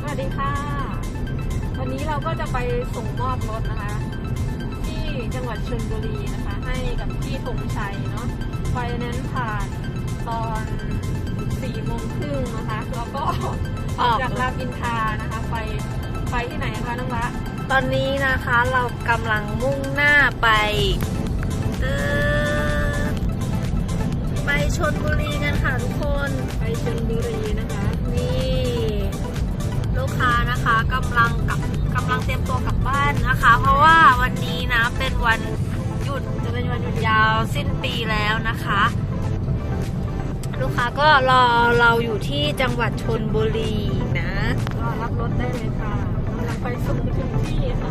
สวัสดีค่ะ วันนี้เราก็จะไปส่งมอบรถนะคะ ที่จังหวัดชลบุรีนะคะ ให้กับพี่ธงชัยเนาะไฟแนั้นซ์ผ่านตอนสี่โมงครึ่งนะคะ แล้วก็ออกจากรามอินทรานะคะ ไปไปที่ไหนคะน้องละตอนนี้นะคะเรากำลังมุ่งหน้าไปเอ่อไปชนบุรีกันค่ะทุกค นะคะ เพราะว่าวันนี้นะเป็นวันหยุดจะเป็นวันหยุดยาวสิ้นปีแล้วนะคะ ลูกค้าก็รอเราอยู่ที่จังหวัดชนบุรีนะ รอรับรถได้เลยค่ะกำลังไปส่งถึงที่ค่ะ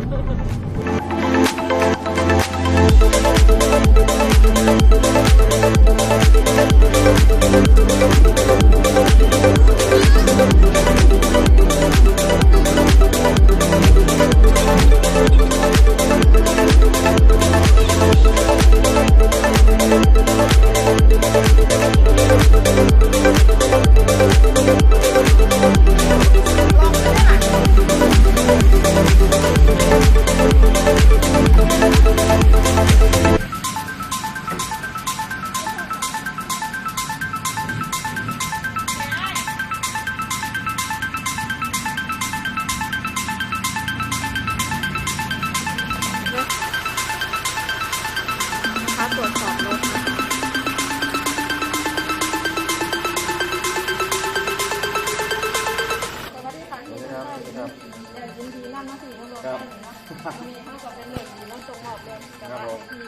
านได้เอ่อยินดีนำมาถึงรถได้เลยเนาะวันนี้เข้ากับเป็นเหนึ่งน้องตรงหอบเลยกับว่าที่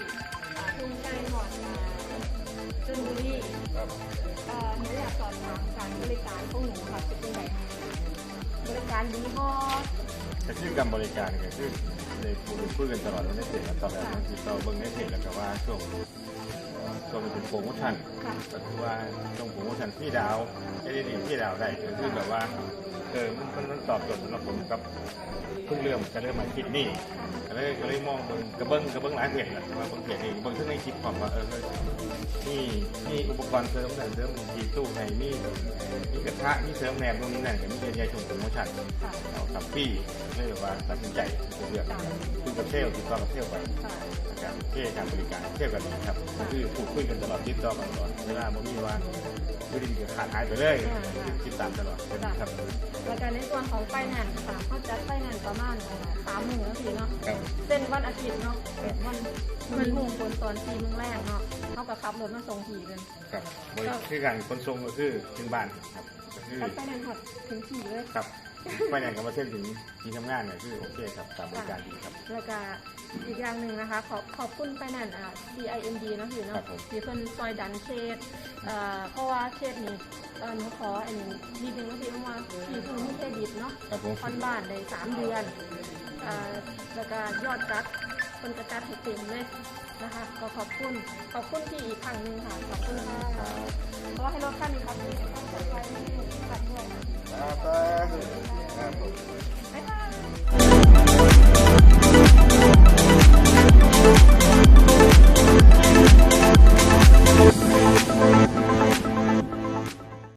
อ่าทุ่งใจหอดมาชลบุรีครับเอ่อหนูอยากสอบถามการบริการของหนูค่ะเป็นยังไงบริการดีบอแต่ชื่อการบริการก็คือในพูดพูดกันตลอดว่าในเพจแล้วตอนแรกทีเราเบิ่งในเพจแล้วก็ว่าช่วง โปรโมชั่นค่ะก็คือว่าช่วงโปรโมชั่นพี่ดาวไอ้นี่พี่ดาวได้ก็คือแบบว่าเออมันมันมันตอบโจทย์สำหรับผมกับเพิ่งเริ่มจะเริ่มมาคิดนี่ก็เลยก็เลยมองเบิ่งกระเบิ้งกระเบิ้งหลายเพจแหละว่าเบิ่งเพจนี่เบิ่งทั้งในคลิปของว่าเออเออนี่นี่อุปกรณ์เสริมแต่เสริมมีตู้ในมีมีกระทะมีเสริมแหนบตรงนี้นั่นก็มีเยอะแยะช่วงโปรโมชั่นค่ะเอากับพี่เลยแบบว่าตัดสินใจเลือกคุยกับเซลล์ติดต่อกับเซลล์ไปค่ะนะครับเท่การบริการเซลล์กันดีครับก็คือพูดคุยกันตลอดติดต่อกันตลอดเวลาบ่มีว่าไม่ได้มีขาดหายไปเลยติดตามตลอดครับแล้วการในส่วนของไฟแนนซ์ค่ะเขาจัดไฟแนนซ์ประมาณสามหมื่นนาทีเนาะครับเส้นวันอาทิตย์เนาะวันมันโมงคนตอนสี่โมงแรกเนาะเขาก็ขับรถมาส่งผีเลยครับบริคือการขนส่งก็คือถึงบ้านครับก็คือจัดไฟแนนซ์หมดถึงผีเลยครับไปไหนกับมาเส้นถึงที่ทำงานเนี่ยคือโอเคครับตามบริการดีครับแล้วก็ อีกอย่างหนึ่งนะคะ ขอบขอบคุณไฟแนนซ์อะ CIMD เนาะพี่ครัเนาะบผม ที่เพิ่นซอยดันเคสเอ่อเพราะว่าเคสนี้เอ่อหนูขออันนี้นิดนึงก็คือว่าพี่เพิ่งมีเครดิตเนาะ ครับผม ผ่อนบ้านได้สามเดือนเอ่อแล้วก็ยอดจัดเป็นกระจัดให้เต็มเลยนะคะ ก็ขอบคุณ ขอบคุณพี่อีกครั้งหนึ่งค่ะ ขอบคุณค่ะขอให้รถคันนี้ครับที่ต้องใช้ไฟไม่ให้หนูขัดด้วย